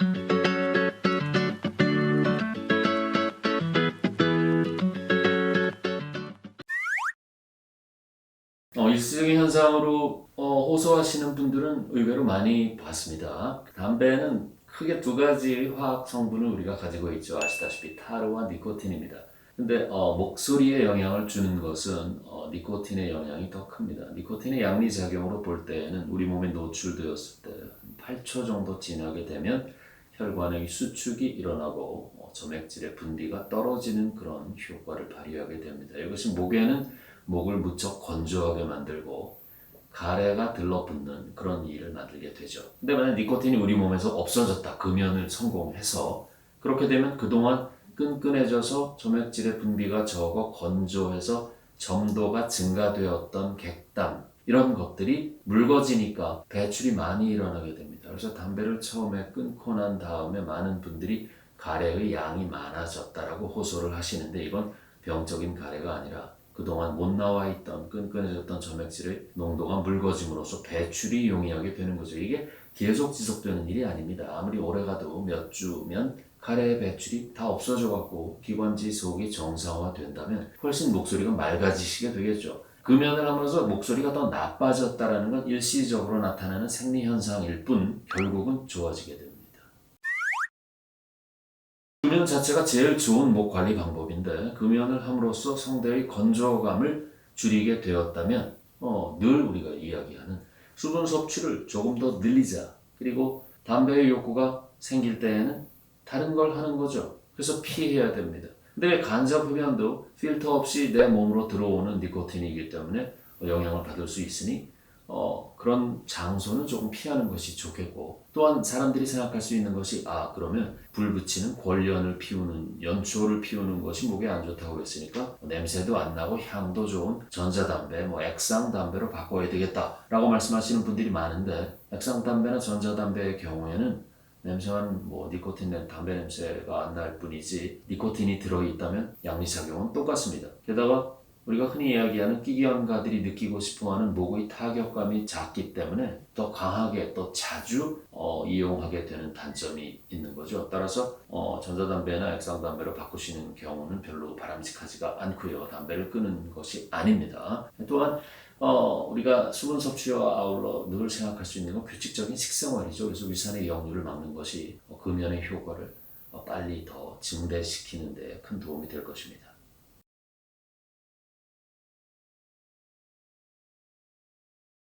어, 일시적인 현상으로 어, 호소하시는 분들은 의외로 많이 봤습니다. 담배는 크게 두 가지 화학 성분을 우리가 가지고 있죠. 아시다시피 타르와 니코틴입니다. 근데 어, 목소리에 영향을 주는 것은 어, 니코틴의 영향이 더 큽니다. 니코틴의 양리 작용으로 볼 때에는 우리 몸에 노출되었을 때 8초 정도 지나게 되면 혈관의 수축이 일어나고 어, 점액질의 분비가 떨어지는 그런 효과를 발휘하게 됩니다. 이것이 목에는 목을 무척 건조하게 만들고 가래가 들러붙는 그런 일을 만들게 되죠. 근데 만약 니코틴이 우리 몸에서 없어졌다. 금연을 성공해서 그렇게 되면 그동안 끈끈해져서 점액질의 분비가 적어 건조해서 점도가 증가되었던 객담 이런 것들이 묽어지니까 배출이 많이 일어나게 됩니다. 그래서 담배를 처음에 끊고 난 다음에 많은 분들이 가래의 양이 많아졌다라고 호소를 하시는데 이건 병적인 가래가 아니라 그동안 못 나와 있던 끈끈해졌던 점액질의 농도가 묽어짐으로써 배출이 용이하게 되는 거죠. 이게 계속 지속되는 일이 아닙니다. 아무리 오래 가도 몇 주면 가래의 배출이 다 없어져 갖고 기관지 속이 정상화 된다면 훨씬 목소리가 맑아지시게 되겠죠. 금연을 하면서 목소리가 더 나빠졌다라는 건 일시적으로 나타나는 생리 현상일 뿐 결국은 좋아지게 됩니다. 금연 자체가 제일 좋은 목 관리 방법인데 금연을 함으로써 성대의 건조감을 줄이게 되었다면 어, 늘 우리가 이야기하는 수분 섭취를 조금 더 늘리자 그리고 담배의 욕구가 생길 때에는 다른 걸 하는 거죠. 그래서 피해야 됩니다. 근데 간접 흡연도 필터 없이 내 몸으로 들어오는 니코틴이기 때문에 영향을 받을 수 있으니 어, 그런 장소는 조금 피하는 것이 좋겠고 또한 사람들이 생각할 수 있는 것이 아 그러면 불 붙이는 권련을 피우는 연초를 피우는 것이 목에 안 좋다고 했으니까 냄새도 안 나고 향도 좋은 전자담배 뭐 액상담배로 바꿔야 되겠다라고 말씀하시는 분들이 많은데 액상담배나 전자담배의 경우에는 냄새만 뭐 니코틴 낸 담배 냄새가 안 날 뿐이지 니코틴이 들어있다면 양리작용은 똑같습니다. 게다가 우리가 흔히 이야기하는 끼기현가들이 느끼고 싶어하는 목의 타격감이 작기 때문에 더 강하게 또 자주 어, 이용하게 되는 단점이 있는 거죠. 따라서 어, 전자담배나 액상담배로 바꾸시는 경우는 별로 바람직하지가 않고요. 담배를 끊는 것이 아닙니다. 또한 어, 우리가 수분 섭취와 아울러 늘 생각할 수 있는 건 규칙적인 식생활이죠. 그래서 위산의 역류를 막는 것이 어, 금연의 효과를 어, 빨리 더 증대시키는 데 큰 도움이 될 것입니다.